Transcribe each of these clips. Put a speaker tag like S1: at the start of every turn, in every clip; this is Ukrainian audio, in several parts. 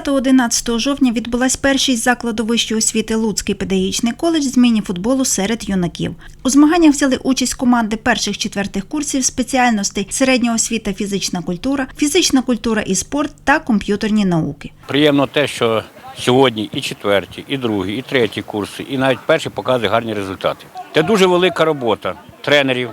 S1: 10-11 жовтня відбулась першість закладу вищої освіти Луцький педагогічний коледж з міні-футболу серед юнаків. У змаганнях взяли участь команди перших-четвертих курсів спеціальностей середня освіта, фізична культура, фізична культура і спорт та комп'ютерні науки.
S2: Приємно те, що сьогодні і четверті, і другі, і треті курси, і навіть перші показують гарні результати. Це дуже велика робота тренерів,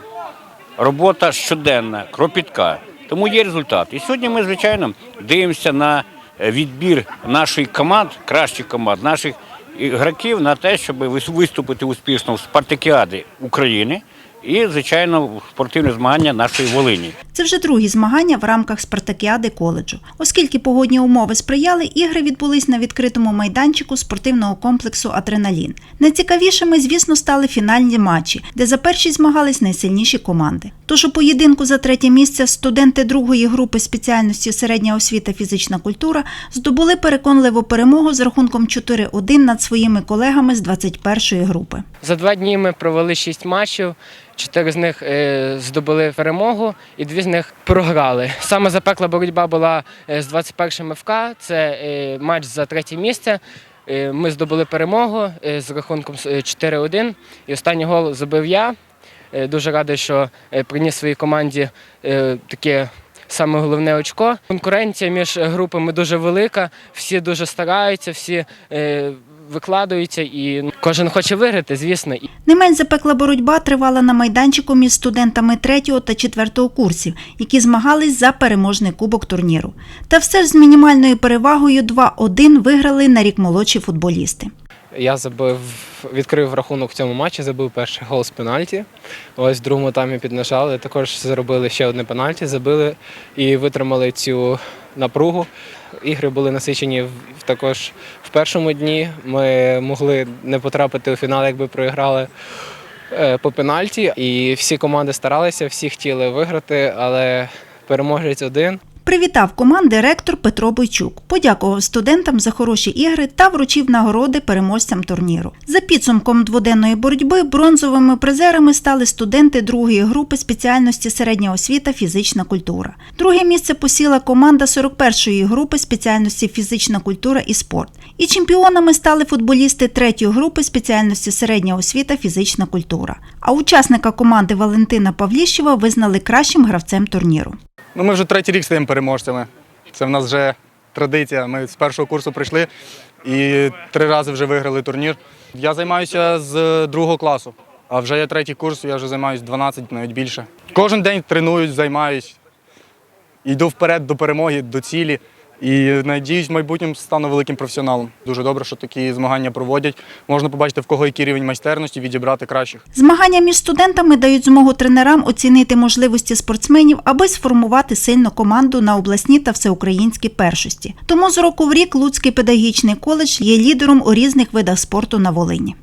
S2: робота щоденна, кропітка. Тому є результат. І сьогодні ми, звичайно, дивимося на відбір наших команд, кращих команд, наших ігроків на те, щоб вис- виступити успішно в спартакіаді України і, звичайно, спортивні змагання нашої Волині.
S1: Це вже другі змагання в рамках спартакіади коледжу. Оскільки погодні умови сприяли, ігри відбулись на відкритому майданчику спортивного комплексу Адреналін. Найцікавішими, звісно, стали фінальні матчі, де за першість змагались найсильніші команди. Тож у поєдинку за третє місце студенти другої групи спеціальності середня освіта фізична культура здобули переконливу перемогу з рахунком 4-1 над своїми колегами з 21-ї групи.
S3: За два дні ми провели шість матчів. Чотири з них е, здобули перемогу, і дві з них програли. Саме запекла боротьба була е, з 21 ФК. Це е, матч за третє місце. Ми здобули перемогу з рахунком е, 4-1. І останній гол забив я. Дуже радий, що приніс своїй команді таке саме головне очко. Конкуренція між групами дуже велика, всі дуже стараються, всі викладаються, і кожен хоче виграти, звісно. І
S1: Не менш запекла боротьба тривала на майданчику між студентами 3 та 4 курсів, які змагались за переможний кубок турніру. Та все ж з мінімальною перевагою 2-1 виграли на рік молодші футболісти.
S4: Я забив, відкрив рахунок в цьому матчі, забив перший гол з пенальті. Ось в другому таймі піднажали. Також зробили ще одне пенальті, забили і витримали цю напругу. Ігри були насичені також в першому дні. Ми могли не потрапити у фінал, якби проіграли е, по пенальті. І всі команди старалися, всі хотіли виграти, але переможець один.
S1: Привітав команди ректор Петро Бойчук, подякував студентам за хороші ігри та вручив нагороди переможцям турніру. За підсумком дводенної боротьби бронзовими призерами стали студенти другої групи спеціальності середня освіта фізична культура. Друге місце посіла команда 41-ї групи спеціальності фізична культура і спорт. І чемпіонами стали футболісти третьої групи спеціальності середня освіта фізична культура. А учасника команди Валентина Павліщева визнали кращим гравцем турніру.
S5: Ну, ми вже третій рік стаємо переможцями. Це в нас вже традиція. Ми з першого курсу прийшли і три рази вже виграли турнір. Я займаюся з другого класу, а вже є третій курс, я вже займаюся 12, навіть більше. Кожен день тренуюсь, займаюсь, йду вперед до перемоги, до цілі. І надіюсь, в майбутньому стану великим професіоналом. Дуже добре, що такі змагання проводять. Можна побачити, в кого який рівень майстерності, відібрати кращих.
S1: Змагання між студентами дають змогу тренерам оцінити можливості спортсменів, аби сформувати сильну команду на обласні та всеукраїнські першості. Тому з року в рік Луцький педагогічний коледж є лідером у різних видах спорту на Волині.